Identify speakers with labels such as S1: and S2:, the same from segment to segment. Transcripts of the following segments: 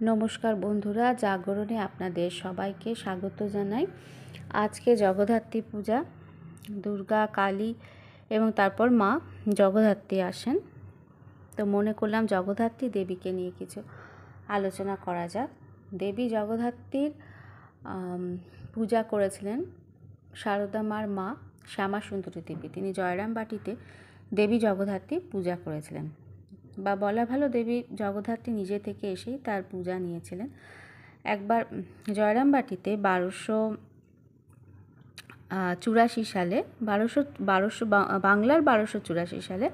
S1: নমস্কার বন্ধুরা, জাগরণে আপনাদের সবাইকে স্বাগত জানাই। আজকে জগদ্ধাত্রী পূজা, দুর্গা, কালী এবং তারপর মা জগদ্ধাত্রী আসেন। তো মনে করলাম জগদ্ধাত্রী দেবীকে নিয়ে কিছু আলোচনা করা যাক। দেবী জগদ্ধাত্রীর পূজা করেছিলেন শারদা মার মা শ্যামা সুন্দরী দেবী। তিনি জয়রাম বাটিতে দেবী জগদ্ধাত্রী পূজা করেছিলেন। বা বলা ভালো দেবী জগদ্ধাত্রী নিজে থেকে এসেই তার পূজা নিয়েছিলেন। একবার জয়রামবাটিতে বারোশো চুরাশি সালে, বারোশো বারোশো বাংলার বারোশো চুরাশি সালে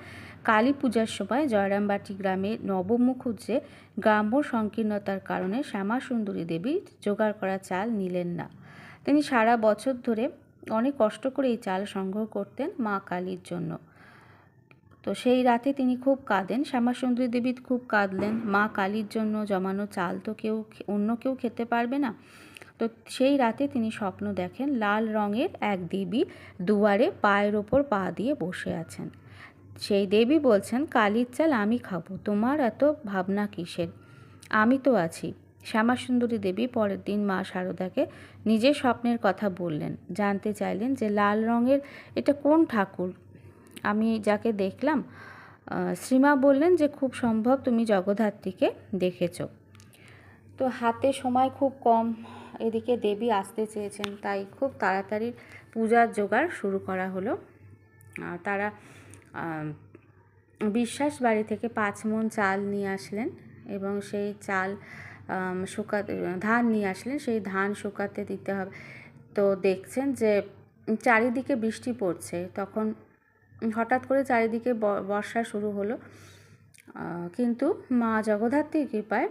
S1: কালী পূজার সময় জয়রামবাটি গ্রামে নবমুখুজ্জে গ্রাম্য সংকীর্ণতার কারণে শ্যামা সুন্দরী দেবী জোগাড় করা চাল নিলেন না। তিনি সারা বছর ধরে অনেক কষ্ট করে এই চাল সংগ্রহ করতেন মা কালীর জন্য। তো সেই রাতে তিনি খুব কাঁদেন। শ্যামাসুন্দরী দেবী খুব কাঁদলেন। মা কালীর জন্য জমানো চাল তো কেউ অন্য কেউ খেতে পারবে না। তো সেই রাতে তিনি স্বপ্ন দেখেন লাল রঙের এক দেবী দুয়ারে পায়ের ওপর পা দিয়ে বসে আছেন। সেই দেবী বলছেন, কালির চাল আমি খাব। তোমার এত ভাবনা কিসের? আমি তো আছি। শ্যামাসুন্দরী দেবী পরের দিন মা শারদাকে নিজের স্বপ্নের কথা বললেন। জানতে চাইলেন যে লাল রঙের এটা কোন ঠাকুর? আমি যাকে দেখলাম শ্রীমা বললেন যে, খুব সম্ভব তুমি জগদ্ধাত্রীকে দেখেছ। তো হাতে সময় খুব কম, এদিকে দেবী আসতে চেয়েছেন, তাই খুব তাড়াতাড়ি পূজার জোগাড় শুরু করা হলো। তারা বিশ্বাস বাড়ি থেকে পাঁচ মন চাল নিয়ে আসলেন এবং সেই চাল শুকাতে, ধান নিয়ে আসলেন, সেই ধান শুকাতে দিতে হবে। তো দেখছেন যে, চারিদিকে বৃষ্টি পড়ছে, তখন হঠাৎ করে চারিদিকে বর্ষা শুরু হলো। কিন্তু মা জগদ্ধাত্রীর কৃপায়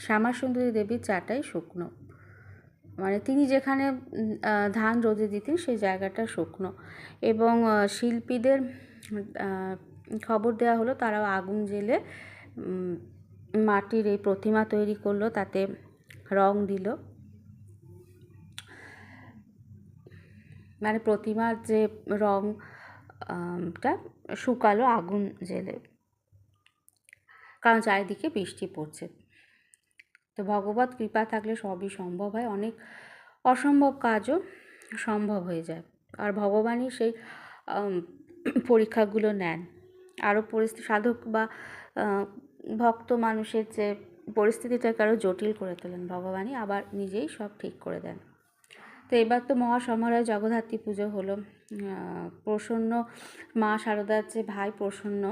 S1: শ্যামাসুন্দরী দেবীর চাটাই শুকনো। মানে তিনি যেখানে ধান রোদে দিতেন সেই জায়গাটা শুকনো। এবং শিল্পীদের খবর দেওয়া হলো তারাও আগুন জেলে মাটির এই প্রতিমা তৈরি করল, তাতে রং দিল। মানে প্রতিমার যে রং টা শুকালো আগুন জেলে। কারণ চারিদিকে বৃষ্টি পড়ছে। তো ভগবত কৃপা থাকলে সবই সম্ভব হয়। অনেক অসম্ভব কাজও সম্ভব হয়ে যায়। আর ভগবানই সেই পরীক্ষাগুলো নেন। আরও পরিস্থিতি সাধক বা ভক্ত মানুষের যে পরিস্থিতিটাকে আরও জটিল করে তোলেন। ভগবানই আবার নিজেই সব ঠিক করে দেন। তো এবার তো মহাসমারোহে জগদ্ধাত্রী পুজো হলো। প্রসন্ন মা শারদার যে ভাই প্রসন্ন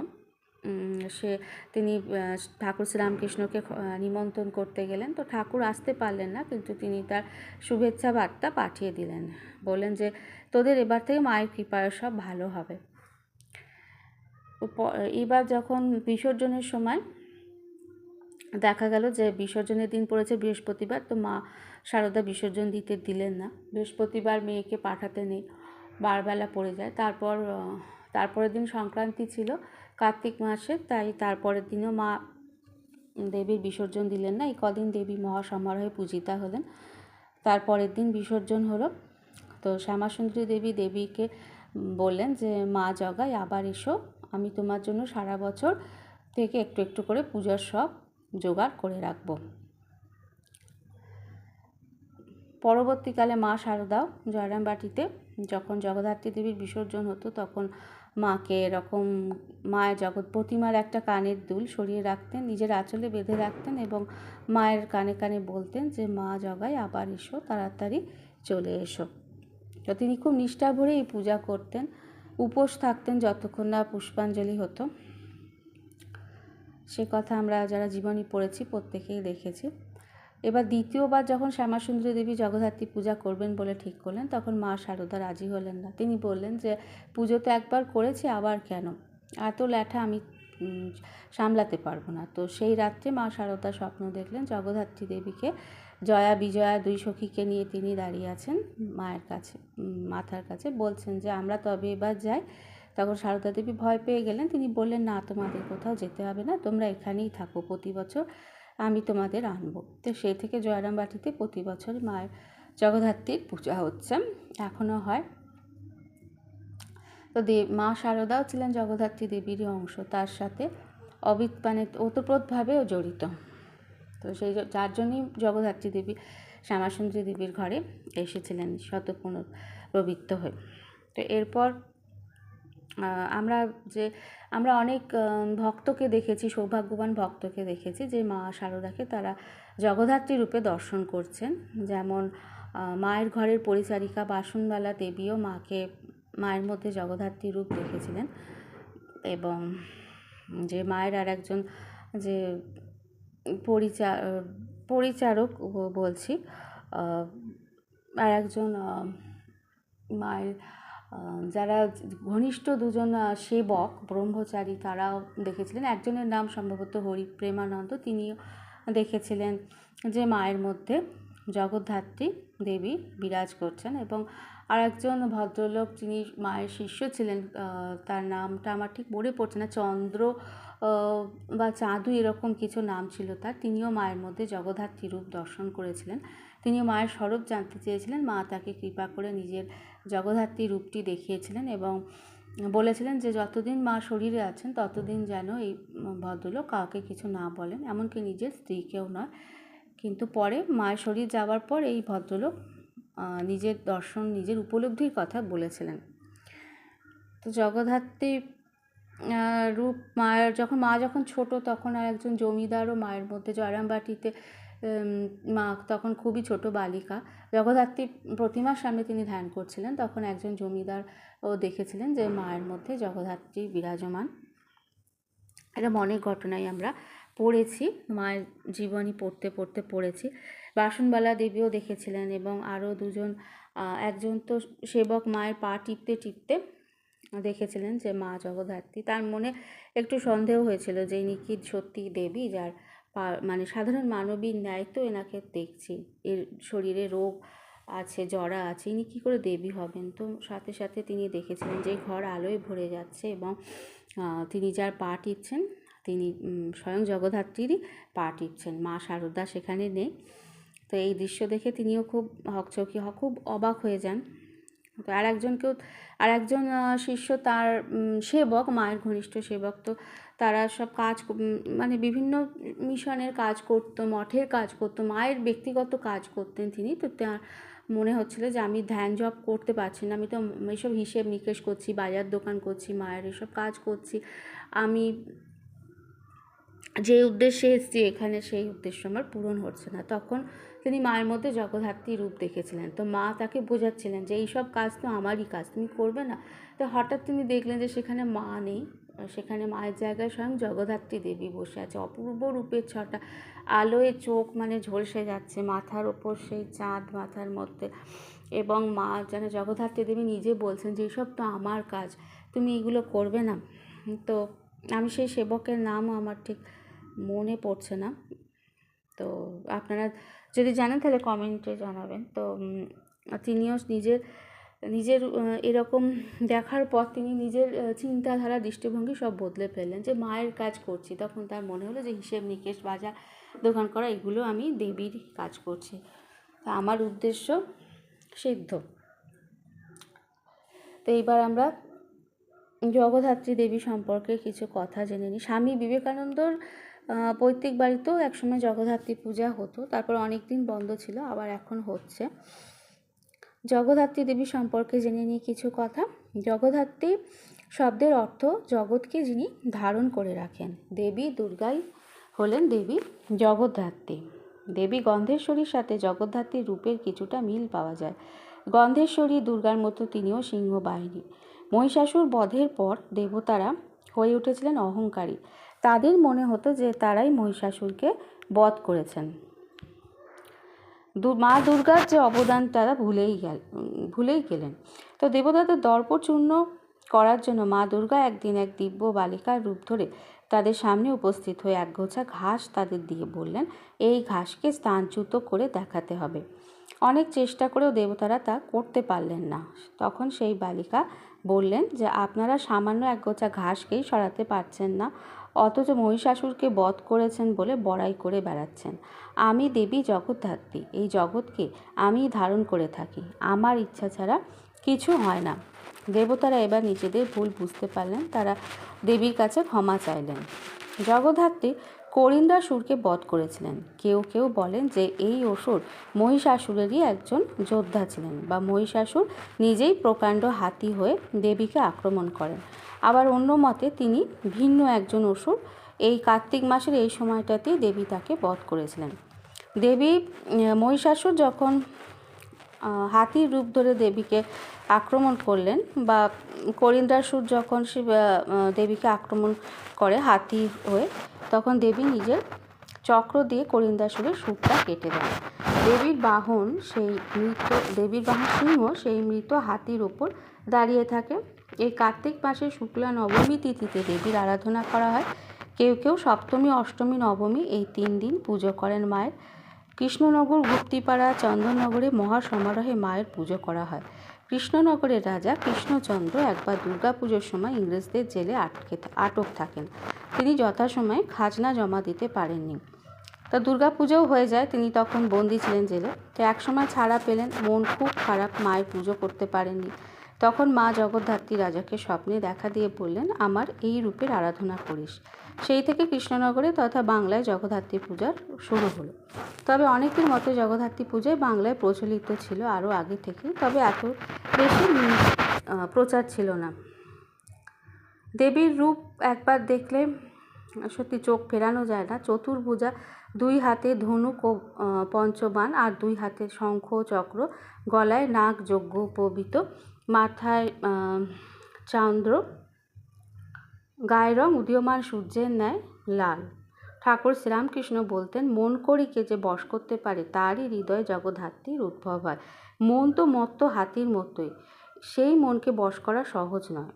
S1: সে তিনি ঠাকুর শ্রীরামকৃষ্ণকে নিমন্ত্রণ করতে গেলেন। তো ঠাকুর আসতে পারলেন না, কিন্তু তিনি তার শুভেচ্ছা বার্তা পাঠিয়ে দিলেন। বললেন যে, তোদের এবার থেকে মায়ের কৃপায় সব ভালো হবে। এবার যখন বিসর্জনের সময় দেখা গেল যে বিসর্জনের দিন পড়েছে বৃহস্পতিবার, তো মা সারদা বিসর্জন দিতে দিলেন না। বৃহস্পতিবার মেয়েকে পাঠাতে নেই, বারবেলা পড়ে যায়। তারপর তারপরের দিন সংক্রান্তি ছিল কার্তিক মাসে, তাই তারপরের দিনও মা দেবীর বিসর্জন দিলেন না। এই কদিন দেবী মহাসমারোহে পূজিতা হলেন। তারপরের দিন বিসর্জন হলো। তো শ্যামাসুন্দরী দেবী দেবীকে বললেন যে, মা জগাই, আবার এসো। আমি তোমার জন্য সারা বছর থেকে একটু একটু করে পূজার সব জোগাড় করে রাখব। পরবর্তীকালে মা শারদাও জয়রামবাটিতে যখন জগদ্ধাত্রী দেবীর বিসর্জন হতো তখন মাকে এরকম মায়ের জগৎ প্রতিমার একটা কানের দুল সরিয়ে রাখতেন, নিজের আঁচলে বেঁধে রাখতেন এবং মায়ের কানে কানে বলতেন যে, মা জগায় আবার এসো, তাড়াতাড়ি চলে এসো। তো তিনি খুব নিষ্ঠা ভরে এই পূজা করতেন। উপোস থাকতেন যতক্ষণ না পুষ্পাঞ্জলি হতো। সে কথা আমরা যারা জীবনী পড়েছি প্রত্যেকেই দেখেছি। এবার দ্বিতীয়বার যখন শ্যামাসুন্দরী দেবী জগদ্ধাত্রী পূজা করবেন বলে ঠিক করলেন, তখন মা শারদা রাজি হলেন না। তিনি বললেন যে পুজো তো একবার করেছি, আবার কেন? এত ল্যাঠা আমি সামলাতে পারব না। তো সেই রাত্রে মা শারদা স্বপ্ন দেখলেন জগদ্ধাত্রী দেবীকে জয়া বিজয়া দুই সখীকে নিয়ে তিনি দাঁড়িয়ে আছেন মায়ের কাছে মাথার কাছে। বলছেন যে, আমরা তবে এবার যাই তখন সারদা দেবী ভয় পেয়ে গেলেন। তিনি বললেন, না, তোমাদের কোথাও যেতে হবে না, তোমরা এখানেই থাকো, প্রতি বছর আমি তোমাদের আনব। তো সেই থেকে জয়রামবাটিতে প্রতি বছর মায়ের জগদ্ধাত্রীর পূজা হচ্ছে, এখনও হয়। তো দেব মা শারদাও ছিলেন জগদ্ধাত্রী দেবীরই অংশ, তার সাথে অবিত মানে ওতপ্রোতভাবেও জড়িত। তো সেই যার জন্যই জগদ্ধাত্রী দেবী, শ্যামাসুন্দরী দেবীর ঘরে এসেছিলেন শত পুনর্বৃত্ত হয়ে। তো এরপর আমরা যে, আমরা অনেক ভক্তকে দেখেছি, সৌভাগ্যবান ভক্তকে দেখেছি যে মা শারদাকে তারা জগদ্ধাত্রী রূপে দর্শন করছেন। যেমন মায়ের ঘরের পরিচারিকা বাসনবালা দেবীও মাকে, মায়ের মধ্যে জগদ্ধাত্রী রূপ দেখেছিলেন। এবং যে মায়ের আর একজন যে পরিচা, পরিচারক বলছি আর একজন মায়ের যারা ঘনিষ্ঠ দুজন সেবক, ব্রহ্মচারী, তারাও দেখেছিলেন। একজনের নাম সম্ভবত হরি প্রেমানন্দ তিনিও দেখেছিলেন যে মায়ের মধ্যে জগদ্ধাত্রী দেবী বিরাজ করছেন এবং আর একজন ভদ্রলোক যিনি মায়ের শিষ্য ছিলেন তার নামটা আমার ঠিক মনে পড়ছে না। চন্দ্র বা চাঁদু এরকম কিছু নাম ছিল তার। তিনিও মায়ের মধ্যে জগদ্ধাত্রী রূপ দর্শন করেছিলেন। তিনিও মায়ের স্বরূপ জানতে চেয়েছিলেন। মা তাকে কৃপা করে নিজের জগদ্ধাত্রী রূপটি দেখিয়েছিলেন এবং বলেছিলেন যে যতদিন মা শরীরে আছেন, ততদিন যেন এই ভদ্রলোক কাউকে কিছু না বলেন। এমনকি নিজের স্ত্রীকেও নয়। কিন্তু পরে মায়ের শরীর যাওয়ার পর এই ভদ্রলোক নিজের দর্শন, নিজের উপলব্ধির কথা বলেছিলেন। তো জগদ্ধাত্রী রূপ মায়ের যখন, মা যখন ছোট, তখন আর একজন জমিদারও মায়ের মধ্যে জয়রামবাটিতে মা তখন খুবই ছোট বালিকা। জগদ্ধাত্রী প্রতিমার সামনে তিনি ধ্যান করছিলেন। তখন একজন জমিদার ও দেখেছিলেন যে মায়ের মধ্যে জগদ্ধাত্রী বিরাজমান। এরকম অনেক ঘটনাই আমরা পড়েছি, মায়ের জীবনী পড়তে পড়তে পড়েছি। বাসনবালা দেবীও দেখেছিলেন এবং আরও দুজন একজন তো সেবক মায়ের পা টিপতে টিপতে দেখেছিলেন যে মা জগদ্ধাত্রী। তার মনে একটু সন্দেহ হয়েছিল যে ইনি কি সত্যি দেবী, যার মানে সাধারণ মানবীর ন্যায় তো এনাকে দেখছি। এর শরীরে রোগ আছে, জরা আছে, ইনি কী করে দেবী হবেন? তো সাথে সাথে তিনি দেখেছিলেন যে ঘর আলোয় ভরে যাচ্ছে এবং তিনি যার পা টিপছেন, তিনি স্বয়ং জগদ্ধাত্রীরই পা টিপছেন। মা শারদা সেখানে নেই। তো এই দৃশ্য দেখে তিনিও খুব হকচকি খুব অবাক হয়ে যান। তো আর একজনকেও আর একজন শিষ্য তার সেবক, মায়ের ঘনিষ্ঠ সেবক, তো তারা সব কাজ মানে বিভিন্ন মিশনের কাজ করতো, মঠের কাজ করতো, মায়ের ব্যক্তিগত কাজ করতেন তিনি। তো তার মনে হচ্ছিল যে আমি ধ্যান জপ করতে পারছি না, আমি তো এইসব হিসেব নিকেশ করছি, বাজার দোকান করছি, মায়ের এসব কাজ করছি। আমি যে উদ্দেশ্যে এসেছি, এখানে সেই উদ্দেশ্য আমার পূরণ হচ্ছে না। তখন তিনি মায়ের মধ্যে জগদ্ধাত্রী রূপ দেখেছিলেন। তো মা তাকে বোঝাচ্ছিলেন যে, এইসব কাজ তো আমারই কাজ, তুমি করবে না। তো হঠাৎ তিনি দেখলেন যে, সেখানে মা নেই। সেখানে মায়ের জায়গায় স্বয়ং জগদ্ধাত্রী দেবী বসে আছে। অপূর্ব রূপের ছটা আলোয় চোখ মানে ঝলসে যাচ্ছে, মাথার ওপর সেই চাঁদ মাথার মধ্যে। এবং মা যেন জগদ্ধাত্রী দেবী নিজে বলছেন যে, এসব তো আমার কাজ, তুমি এগুলো করবে না। তো আমি সেই সেবকের নামও আমার ঠিক মনে পড়ছে না। তো আপনারা যদি জানেন তাহলে কমেন্টে জানাবেন। তো তিনিও নিজের নিজের এরকম দেখার পর তিনি নিজের চিন্তাধারা, দৃষ্টিভঙ্গি সব বদলে ফেললেন যে মায়ের কাজ করছি। তখন তার মনে হলো যে হিসেব নিকেশ, বাজার, দোকান করা, এগুলো আমি দেবীর কাজ করছি। তা আমার উদ্দেশ্য সিদ্ধ। তো এইবার আমরা জগদ্ধাত্রী দেবী সম্পর্কে কিছু কথা জেনে নিই। স্বামী বিবেকানন্দর পৈতৃক বাড়িতেও একসময় জগদ্ধাত্রী পূজা হতো, তারপর অনেক দিন বন্ধ ছিল, আবার এখন হচ্ছে। জগদ্ধাত্রী দেবী সম্পর্কে জেনে নিই কিছু কথা। জগদ্ধাত্রী শব্দের অর্থ জগৎকে যিনি ধারণ করে রাখেন। দেবী দুর্গাই হলেন দেবী জগদ্ধাত্রী। দেবী গন্ধেশ্বরীর সাথে জগদ্ধাত্রীর রূপের কিছুটা মিল পাওয়া যায়। গন্ধেশ্বরী দুর্গার মতো তিনিও সিংহ বাহিনী মহিষাসুর বধের পর দেবতারা হয়ে উঠেছিলেন অহংকারী। তাদের মনে হতো যে তারাই মহিষাসুরকে বধ করেছেন। মা দুর্গার যে অবদান তারা ভুলেই গেল, ভুলেই গেলেন। তো দেবতাদের দর্প চূর্ণ করার জন্য মা দুর্গা একদিন এক দিব্য বালিকার রূপ ধরে তাদের সামনে উপস্থিত হয়ে একগোছা ঘাস তাদের দিয়ে বললেন, এই ঘাসকে স্থানচ্যুত করে দেখাতে হবে। অনেক চেষ্টা করেও দেবতারা তা করতে পারলেন না। তখন সেই বালিকা বললেন যে, আপনারা সামান্য একগোছা ঘাসকেই সরাতে পারছেন না। অথচ মহিষাসুরকে বধ করেছেন বলে বড়াই করে বেড়াচ্ছেন। আমি দেবী জগদ্ধাত্রী, এই জগৎকে আমি ধারণ করে থাকি। আমার ইচ্ছা ছাড়া কিছু হয় না। দেবতারা এবার নিজেদের ভুল বুঝতে পারলেন, তারা দেবীর কাছে ক্ষমা চাইলেন। জগদ্ধাত্রী করিন্দাসুরকে বধ করেছিলেন। কেউ কেউ বলেন যে এই অসুর মহিষাসুরেরই একজন যোদ্ধা ছিলেন বা মহিষাসুর নিজেই প্রকাণ্ড হাতি হয়ে দেবীকে আক্রমণ করেন। আবার অন্য মতে তিনি ভিন্ন একজন অসুর। এই কার্তিক মাসের এই সময়টাতেই দেবী তাকে বধ করেছিলেন। দেবী মহিষাসুর যখন হাতির রূপ ধরে দেবীকে আক্রমণ করলেন বা করিন্দাসুর যখন সে দেবীকে আক্রমণ করে হাতি হয়ে, তখন দেবী নিজের চক্র দিয়ে করিন্দাসুরের সুরটা কেটে দেন। দেবীর বাহন সেই মৃত, দেবীর বাহন সিংহ সেই মৃত হাতির ওপর দাঁড়িয়ে থাকে। এই কার্তিক মাসে শুক্লা নবমী তিথিতে দেবীর আরাধনা করা হয়। কেউ কেউ সপ্তমী, অষ্টমী, নবমী এই তিন দিন পুজো করেন মায়ের। কৃষ্ণনগর, গুপ্তিপাড়া, চন্দননগরে মহা সমারোহে মায়ের পুজো করা হয়। কৃষ্ণনগরের রাজা কৃষ্ণচন্দ্র একবার দুর্গাপুজোর সময় ইংরেজদের জেলে আটকে আটক থাকেন। তিনি যথাসময়ে খাজনা জমা দিতে পারেননি। তা দুর্গাপুজোও হয়ে যায়, তিনি তখন বন্দি ছিলেন জেলে। তো একসময় ছাড়া পেলেন, মন খুব খারাপ, মায়ের পুজো করতে পারেননি। তখন মা জগদ্ধাত্রী রাজাকে স্বপ্নে দেখা দিয়ে বললেন আমার এই রূপের আরাধনা করিস। সেই থেকে কৃষ্ণনগরে তথা বাংলায় জগদ্ধাত্রী পূজার শুরু হলো। তবে অনেকের মতো জগদ্ধাত্রী পূজায় বাংলায় প্রচলিত ছিল আরও আগে থেকে তবে এত বেশি প্রচার ছিল না। দেবীর রূপ একবার দেখলে সত্যি চোখ ফেরানো যায় না। চতুর্ভুজা দুই হাতে ধনুক ও আহ, পঞ্চবাণ আর দুই হাতে শঙ্খ চক্র গলায় নাগ যজ্ঞ উপবিত। মাথায় চান্দ্র। গায়ের রং উদীয়মান, সূর্যের ন্যায় লাল। ঠাকুর শ্রীরামকৃষ্ণ বলতেন, মন করিকে যে বশ করতে পারে, তারই হৃদয় জগদ্ধাত্রীর উদ্ভব হয়। মন তো মত্ত হাতির মতোই, সেই মনকে বশ করা সহজ নয়।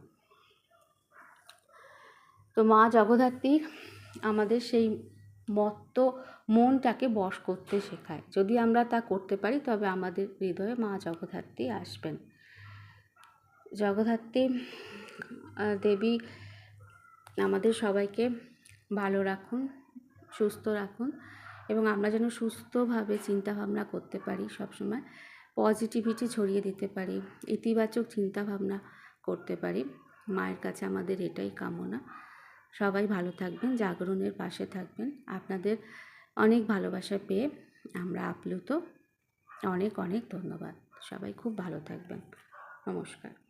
S1: তো মা জগদ্ধাত্রী আমাদের সেই মত্ত মনটাকে বশ করতে শেখায়। যদি আমরা তা করতে পারি, তবে আমাদের হৃদয়ে মা জগদ্ধাত্রী আসবেন। জগদ্ধাত্রী দেবী আমাদের সবাইকে ভালো রাখুন, সুস্থ রাখুন এবং আমরা যেন সুস্থভাবে চিন্তা ভাবনা করতে পারি সবসময় পজিটিভিটি ছড়িয়ে দিতে পারি, ইতিবাচক চিন্তা ভাবনা করতে পারি। মায়ের কাছে আমাদের এটাই কামনা। সবাই ভালো থাকবেন, জাগরণের পাশে থাকবেন। আপনাদের অনেক ভালোবাসা পেয়ে আমরা আপ্লুত। অনেক অনেক ধন্যবাদ। সবাই খুব ভালো থাকবেন। নমস্কার।